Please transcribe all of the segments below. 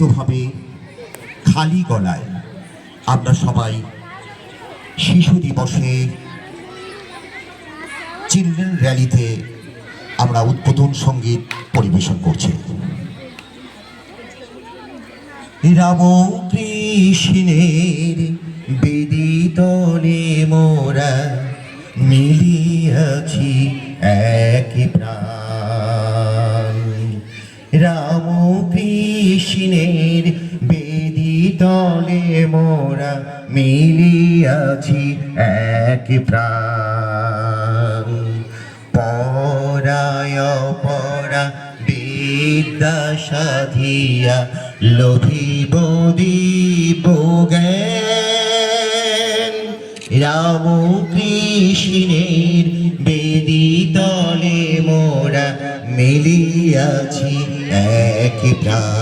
নিয়মিতভাবে খালি গলায় আমরা সবাই শিশু দিবসে চিলড্রেন র্যালিতে আমরা উদ্বোধন সংগীত পরিবেশন করছি। রাম কৃষ্ণের বেদিতলে মোরা মিলিয়াছি এক দিনের বেদি তলে মোরা মিলিয়াছি এক প্রাণ। পরায় পরা বিদ্যা সাধিয়া লোভিব বদি জ্ঞান। রাম কৃষ্ণের বেদি তলে মোরা মিলিয়াছি এক প্রাণ।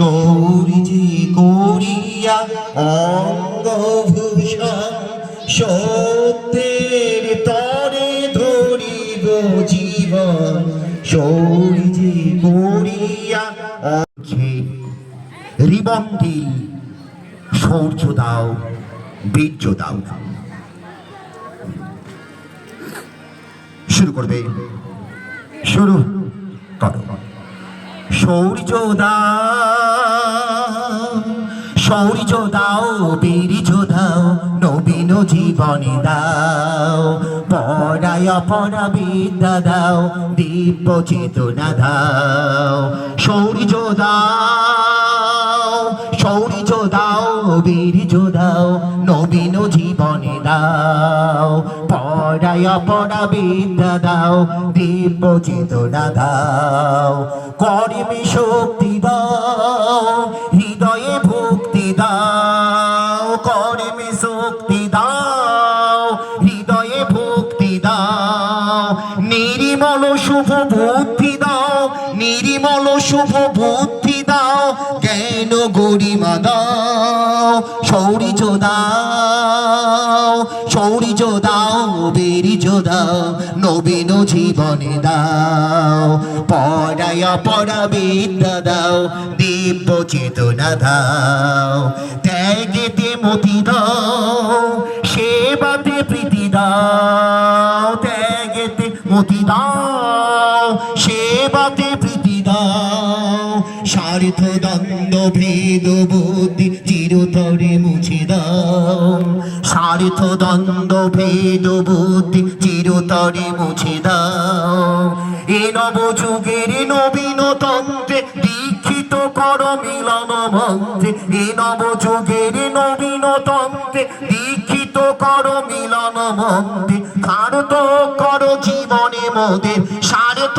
সৌর্যে করিয়া অঙ্গভূষণ সত্যের তরে ধরিব জীবন। সৌর্যে করিয়া অছে রিবন্দি সৌর্য দাও, বীর্য দাও। শুরু করবে। শুরু করো। সৌর্য দাও সৌর্য দাও, বীর্য দাও, নবীন জীবনে দাও। পড়ায় পড়া বিদ্যা দাও, দিব্য চেতনা দাও। সৌর্য দাও সৌর্য দাও, বীর্য দাও, নবীন জীবনে দাও। পড়ায় পড়া বিদ্যা দাও, দিব্য চেতনা দাও। কর্মে শক্তি দাও, হৃদয়ে ভক্তি দাও। কর্মে শক্তি দাও, হৃদয়ে ভক্তি দাও। নির্মল শুভ বুদ্ধি দাও, নির্মল শুভ বুদ্ধি দাও জ্ঞান গরিমা দাও? শৌর্য দাও শৌর্য দাও বীর্য দাও, নবীন জীবনে দাও। পড়ায় পড়া বিদ্যা দাও, দিব্য চেতনা দাও। ত্যাগেতে মতি দাও, সেবাতে প্রীতি দাও। ত্যাগেতে মতি দাও, সেবাতে স্বার্থ দ্বন্দ্ব ভেদ বুদ্ধি চিরতরে মুছে দাও। স্বার্থ দ্বন্দ্ব ভেদ বুদ্ধি চিরতরে মুছে দাও। এ নব যুগের নবীন তন্ত্রে দীক্ষিত কর মিলন মন্ত্রে। এ নব যুগের নবীন তন্ত্রে দীক্ষিত কর মিলন মন্ত্রে। কর জীবনে মোদের সারত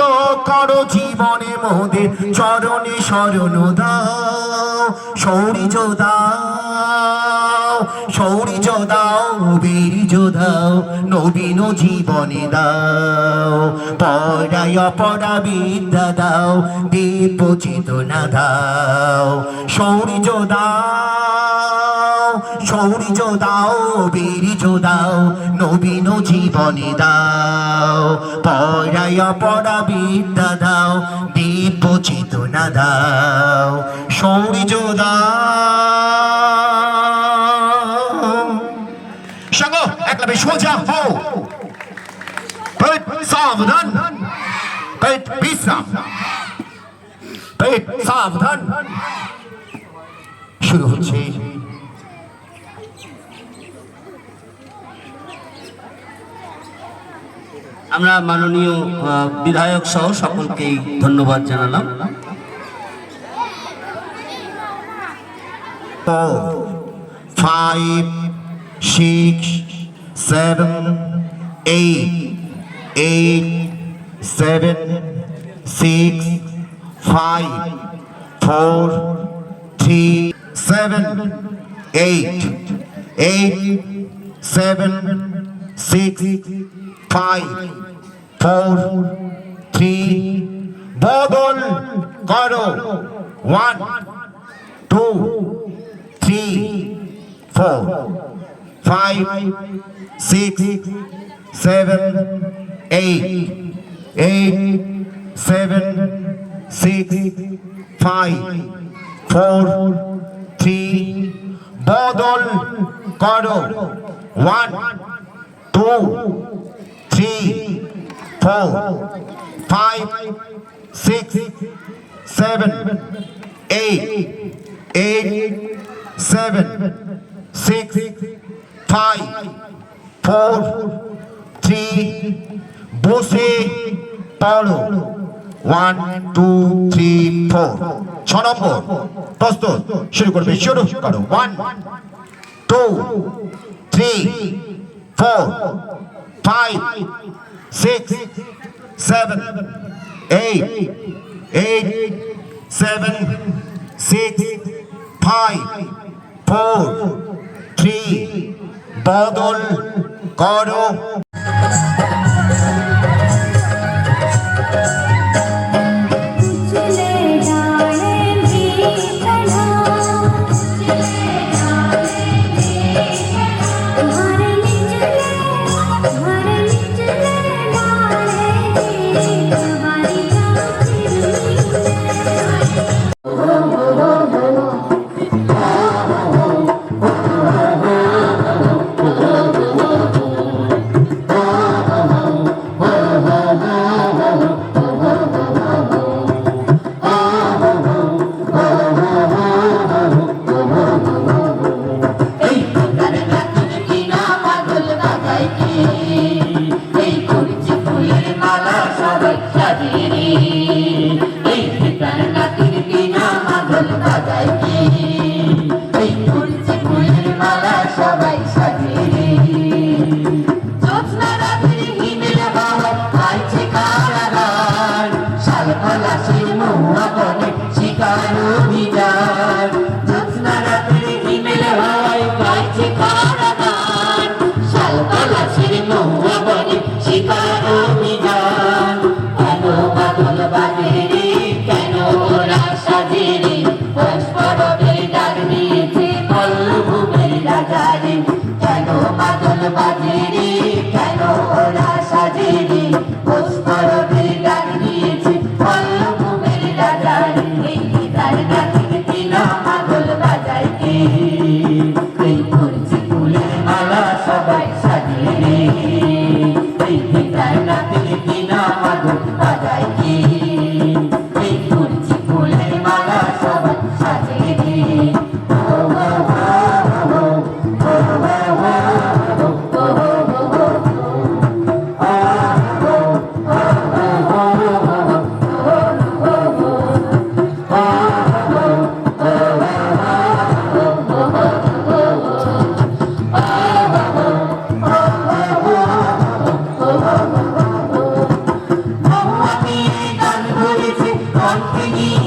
কর জীবনে মোদের, চরণে শরণ দাও শৌর্য দাও শৌর্য দাও, বীর্য দাও, নবীন জীবনে দাও পড়ায় পড়া বিদ্যা দাও দিব্য চেতনা দাও শৌর্য দাও। শৌর্য দাও বীর্য দাও নবীন জীবনে দাও। পড়ায় পড়া বিদ্যা দাও দিব্য চেতনা দাও। শৌর্য দাও। সাবধান। সাবধান। শুরু হচ্ছে আমরা মাননীয় বিধায়ক সহ সকলকেই ধন্যবাদ জানালাম। Five six seven eight eight seven six five four three seven eight eight seven six five, four, three, বদল করো one two three four five six seven eight eight seven six five four three বদল করো one two three four five six seven, eight, eight, seven, six, five, four, three, বসে পড়ো one two three four ছ নম্বর প্রস্তুত শুরু করবে শুরু করো one two three five, six, seven, eight, eight, seven, six, five, four, three, বদল করো company.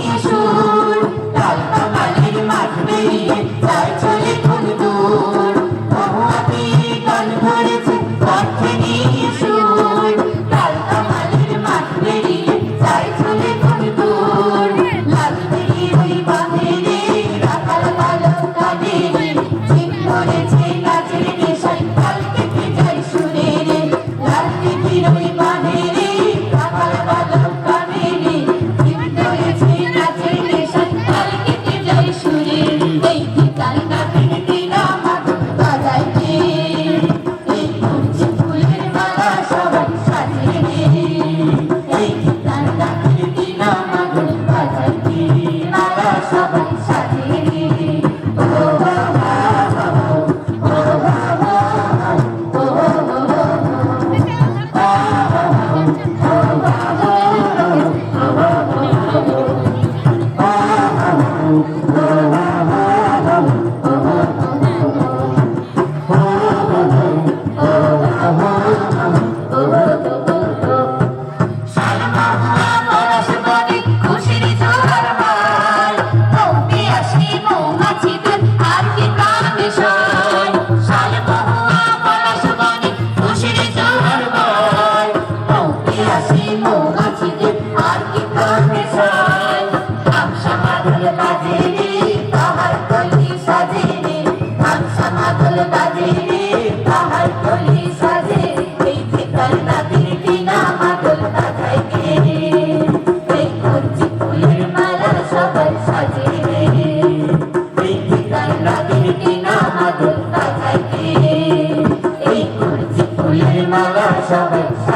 মালা সবাই